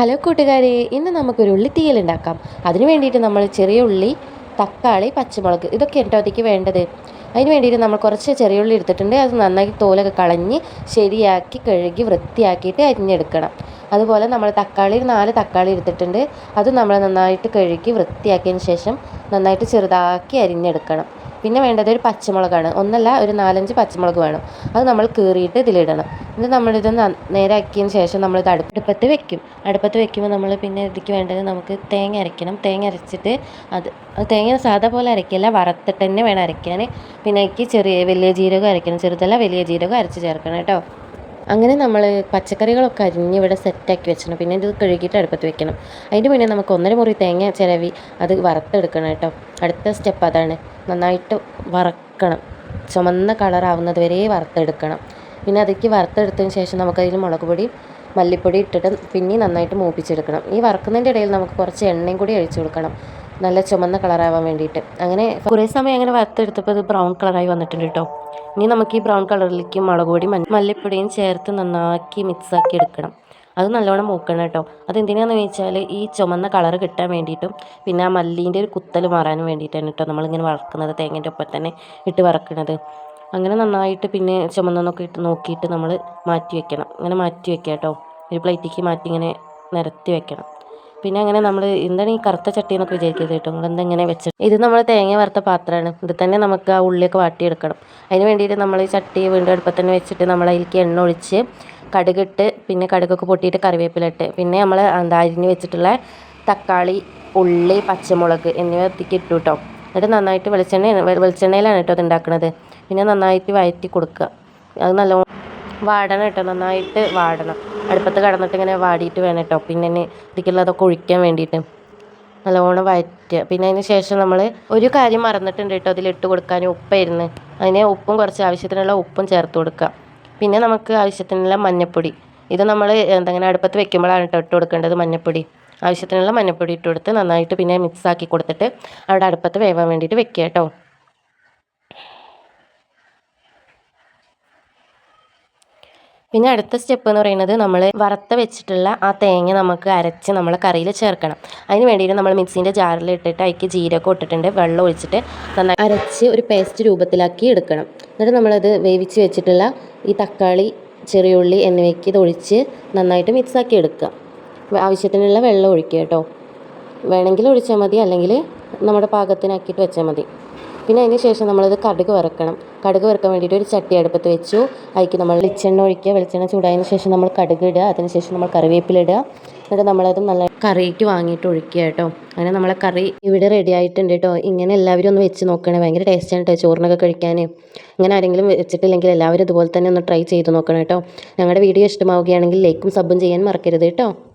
Hello കൂട്ടുകാരെ ഇന്ന് നമുക്കൊരു ഉള്ളിത്തീയൽ ഉണ്ടാക്കാം. അതിന് വേണ്ടിയിട്ട് നമ്മൾ ചെറിയ ഉള്ളി തക്കാളി പച്ചമുളക് ഇതൊക്കെ കേട്ടോ അതിക്ക് വേണ്ടത്. അതിന് വേണ്ടിയിട്ട് നമ്മൾ കുറച്ച് ചെറിയ ഉള്ളി എടുത്തിട്ടുണ്ട്. അത് നന്നായി തോലൊക്കെ കളഞ്ഞ് ശരിയാക്കി കഴുകി വൃത്തിയാക്കിയിട്ട് അരിഞ്ഞെടുക്കണം. അതുപോലെ നമ്മൾ തക്കാളി നാല് തക്കാളി എടുത്തിട്ടുണ്ട്. അത് നമ്മൾ നന്നായിട്ട് കഴുകി വൃത്തിയാക്കിയതിന് ശേഷം നന്നായിട്ട് ചെറുതാക്കി അരിഞ്ഞെടുക്കണം. പിന്നെ വേണ്ടത് ഒരു പച്ചമുളകാണ്. ഒന്നല്ല ഒരു നാലഞ്ച് പച്ചമുളക് വേണം. അത് നമ്മൾ കീറിയിട്ട് ഇതിലിടണം. ഇത് നമ്മളിത് നേരാക്കിയതിന് ശേഷം നമ്മളിത് അടുപ്പത്ത് വെക്കും. അടുപ്പത്ത് വെക്കുമ്പോൾ നമ്മൾ പിന്നെ ഇതിലേക്ക് വേണ്ടത് നമുക്ക് തേങ്ങ അരയ്ക്കണം. തേങ്ങ അരച്ചിട്ട് അത് തേങ്ങ സാധാ പോലെ അരയ്ക്കില്ല വറുത്തിട്ട് തന്നെ വേണം അരയ്ക്കാൻ പിന്നെ എനിക്ക് ചെറിയ വലിയ ജീരകം അരയ്ക്കണം. ചെറുതല്ല വലിയ ജീരകം അരച്ച് ചേർക്കണം കേട്ടോ. അങ്ങനെ നമ്മൾ പച്ചക്കറികളൊക്കെ അരിഞ്ഞ് ഇവിടെ സെറ്റാക്കി വെച്ചണം. പിന്നെ ഇത് കഴുകിയിട്ട് അടുപ്പത്ത് വെക്കണം. അതിന് മുന്നേ നമുക്ക് ഒന്നര മുറി തേങ്ങ ചിരവി അത് വറുത്തെടുക്കണം കേട്ടോ. അടുത്ത സ്റ്റെപ്പ് അതാണ്. നന്നായിട്ട് വറക്കണം. ചുമന്ന കളറാവുന്നത് വരെ വറുത്തെടുക്കണം. പിന്നെ അതിലേക്ക് വറുത്തെടുത്തതിന് ശേഷം നമുക്കതിൽ മുളക് പൊടി മല്ലിപ്പൊടി ഇട്ടിട്ട് പിന്നെ നന്നായിട്ട് മൂപ്പിച്ചെടുക്കണം. ഈ വറുക്കുന്നതിന്റെ ഇടയിൽ നമുക്ക് കുറച്ച് എണ്ണയും കൂടി ഒഴിച്ചു കൊടുക്കണം. നല്ല ചുമന്ന കളറാവാൻ വേണ്ടിയിട്ട്. അങ്ങനെ കുറേ സമയം അങ്ങനെ വറുത്തെടുത്തപ്പോൾ അത് ബ്രൗൺ കളറായി വന്നിട്ടുണ്ട് കേട്ടോ. ഇനി നമുക്ക് ഈ ബ്രൗൺ കളറിലേക്ക് മുളക് പൊടി മല്ലിപ്പൊടിയും ചേർത്ത് നന്നാക്കി മിക്സാക്കി എടുക്കണം. അത് നല്ലോണം മൂക്കണം കേട്ടോ. അതെന്തിനാന്ന് വെച്ചാൽ ഈ ചുമന്ന കളർ കിട്ടാൻ വേണ്ടിയിട്ടും പിന്നെ ആ മല്ലീന്റെ ഒരു കുത്തൽ മാറാനും വേണ്ടിയിട്ടാണ് കേട്ടോ നമ്മളിങ്ങനെ വറക്കുന്നത് തേങ്ങന്റെ ഒപ്പം തന്നെ ഇട്ട് വറക്കുന്നത് അങ്ങനെ നന്നായിട്ട് പിന്നെ ചുമന്നൊക്കെ ഇട്ട് നോക്കിയിട്ട് നമ്മൾ മാറ്റി വെക്കണം. അങ്ങനെ മാറ്റി വെക്കാം കേട്ടോ. ഒരു പ്ലേറ്റിലേക്ക് മാറ്റി ഇങ്ങനെ നിരത്തി വെക്കണം. പിന്നെ അങ്ങനെ നമ്മൾ എന്താണ് ഈ കറുത്ത ചട്ടി എന്നൊക്കെ വിചാരിക്കരുത് കേട്ടോ. നിങ്ങൾ എന്തെങ്ങനെ വെച്ചിട്ട് ഇത് നമ്മൾ തേങ്ങ വറുത്ത പാത്രമാണ്. ഇത് തന്നെ നമുക്ക് ആ ഉള്ളിയൊക്കെ വാട്ടിയെടുക്കണം. അതിന് വേണ്ടിയിട്ട് നമ്മൾ ഈ ചട്ടി വീണ്ടും അടുപ്പത്ത് തന്നെ വെച്ചിട്ട് നമ്മൾ അതിലേക്ക് എണ്ണ ഒഴിച്ച് കടുകിട്ട് പിന്നെ കടുകൊക്കെ പൊട്ടിയിട്ട് കറിവേപ്പിലിട്ട് പിന്നെ നമ്മൾ അരിഞ്ഞ് വെച്ചിട്ടുള്ള തക്കാളി ഉള്ളി പച്ചമുളക് എന്നിവ എത്തിക്കിട്ടു കേട്ടോ. എന്നിട്ട് നന്നായിട്ട് വെളിച്ചെണ്ണ വെളിച്ചെണ്ണയിലാണ് കേട്ടോ അത് ഉണ്ടാക്കുന്നത് പിന്നെ നന്നായിട്ട് വയറ്റി കൊടുക്കുക. അത് നല്ലോണം വാടണം കേട്ടോ. നന്നായിട്ട് വാടണം. അടുപ്പത്ത് കിടന്നിട്ട് ഇങ്ങനെ വാടിയിട്ട് വേണം കേട്ടോ. പിന്നെ ഇതിക്കുള്ളതൊക്കെ ഒഴിക്കാൻ വേണ്ടിയിട്ട്. നല്ലോണം വഴറ്റുക പിന്നെ അതിന് ശേഷം നമ്മൾ ഒരു കാര്യം മറന്നിട്ടുണ്ട് കേട്ടോ. അതിലിട്ട് കൊടുക്കാൻ ഉപ്പായിരുന്നു. അതിന് ഉപ്പും കുറച്ച് ആവശ്യത്തിനുള്ള ഉപ്പും ചേർത്ത് കൊടുക്കുക. പിന്നെ നമുക്ക് ആവശ്യത്തിനുള്ള മഞ്ഞൾപ്പൊടി ഇത് നമ്മൾ എന്തെങ്കിലും അടുപ്പത്ത് വെക്കുമ്പോഴാണ് കേട്ടോ ഇട്ട് കൊടുക്കേണ്ടത് മഞ്ഞൾപ്പൊടി ആവശ്യത്തിനുള്ള മഞ്ഞൾപ്പൊടി ഇട്ട് കൊടുത്ത് നന്നായിട്ട് പിന്നെ മിക്സ് ആക്കി കൊടുത്തിട്ട് അവിടെ അടുപ്പത്ത് വേവാൻ വേണ്ടിയിട്ട് വെക്കുക കേട്ടോ. പിന്നെ അടുത്ത സ്റ്റെപ്പ് എന്ന് പറയുന്നത് നമ്മൾ വറുത്ത് വെച്ചിട്ടുള്ള ആ തേങ്ങ നമുക്ക് അരച്ച് നമ്മൾ കറിയിൽ ചേർക്കണം. അതിന് വേണ്ടിയിട്ട് നമ്മൾ മിക്സിന്റെ ജാറിൽ ഇട്ടിട്ട് അതിക്ക് ജീരകം ഇട്ടിട്ടുണ്ട്. വെള്ളം ഒഴിച്ചിട്ട് നന്നായി അരച്ച് ഒരു പേസ്റ്റ് രൂപത്തിലാക്കി എടുക്കണം. എന്നിട്ട് നമ്മളത് വേവിച്ച് വെച്ചിട്ടുള്ള ഈ തക്കാളി ചെറിയുള്ളി എന്നിവയ്ക്ക് ഇത് ഒഴിച്ച് നന്നായിട്ട് മിക്സാക്കി എടുക്കുക. ആവശ്യത്തിനുള്ള വെള്ളം ഒഴിക്കുക കേട്ടോ. വേണമെങ്കിൽ ഒഴിച്ചാൽ മതി അല്ലെങ്കിൽ നമ്മുടെ പാകത്തിനാക്കിയിട്ട് വെച്ചാൽ മതി. പിന്നെ അതിന് ശേഷം നമ്മളത് കടുക് വറക്കണം. കടുക് വറുക്കാൻ വേണ്ടിയിട്ട് ഒരു ചട്ടി അടുപ്പത്ത് വെച്ചു. അതിലേക്ക് നമ്മൾ വെളിച്ചെണ്ണ ഒഴിക്കുക. വെളിച്ചെണ്ണ ചൂടായതിന് ശേഷം നമ്മൾ കടുക് ഇടുക. അതിനുശേഷം നമ്മൾ കറിവേപ്പില ഇടുക. എന്നിട്ട് നമ്മളത് നല്ല കറിക്ക് വാങ്ങിയിട്ട് ഒഴിക്കുക കേട്ടോ. അങ്ങനെ നമ്മളെ കറി ഇവിടെ റെഡി ആയിട്ടുണ്ട് കേട്ടോ. ഇങ്ങനെ എല്ലാവരും ഒന്ന് വെച്ച് നോക്കണേ. ഭയങ്കര ടേസ്റ്റാണ് കേട്ടോ ചോറിനൊക്കെ കഴിക്കാൻ. ഇങ്ങനെ ആരെങ്കിലും വെച്ചിട്ടില്ലെങ്കിൽ എല്ലാവരും ഇതുപോലെ തന്നെ ഒന്ന് ട്രൈ ചെയ്ത് നോക്കണം കേട്ടോ. ഞങ്ങളുടെ വീഡിയോ ഇഷ്ടമാവുകയാണെങ്കിൽ ലൈക്കും സബും ചെയ്യാൻ മറക്കരുത് കേട്ടോ.